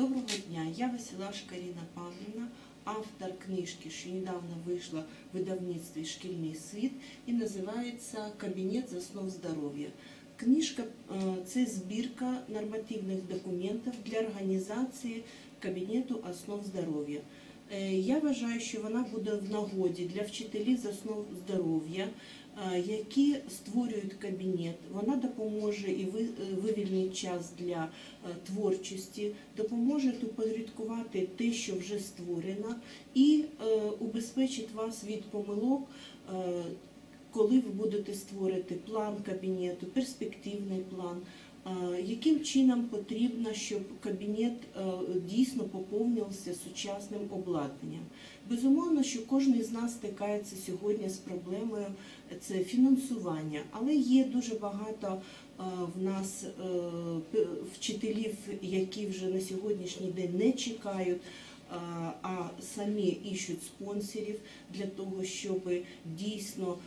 Доброго дня, я Василашка Каріна Павлівна, автор книжки, що недавно вийшла в видавництві Шкільний світ і називається Кабінет з основ здоров'я. Книжка е, це збірка нормативних документів для організації Кабінету основ здоров'я. Е, Я вважаю, що вона буде в нагоді для вчителів з основ здоров'я, е, які створюють кабінет. Вона допоможе і ви- вивільнить час для е, творчості, допоможе упорядкувати те, що вже створено, і е, убезпечить вас від помилок. е, коли ви будете створити план кабінету, перспективний план, яким чином потрібно, щоб кабінет е, дійсно поповнився сучасним обладнанням. Безумовно, що кожен з нас стикається сьогодні з проблемою це фінансування, але є дуже багато е, в нас е, вчителів, які вже на сьогоднішній день не чекають. а, самі іщуть спонсорів для того, щоб дійсно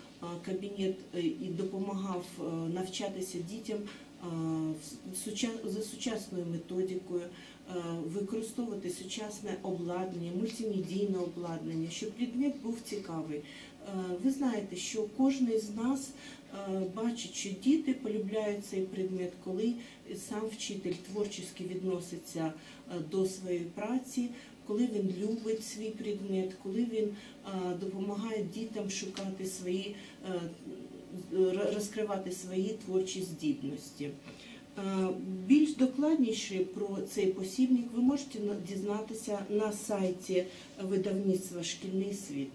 кабінет е, і допомагав е, навчатися дітям е, за сучасною методикою, е, використовувати сучасне обладнання, мультимедійне обладнання, щоб предмет був цікавий. Е, Ви знаєте, що кожен з нас е, бачить, що діти полюбляють цей предмет, коли сам вчитель творчо відноситься е, до своєї праці, коли він любить свій предмет, коли він е, допомагає дітям шукати свої, е, розкривати свої творчі здібності. Е, Більш докладніше про цей посібник ви можете дізнатися на сайті видавництва Шкільний світ.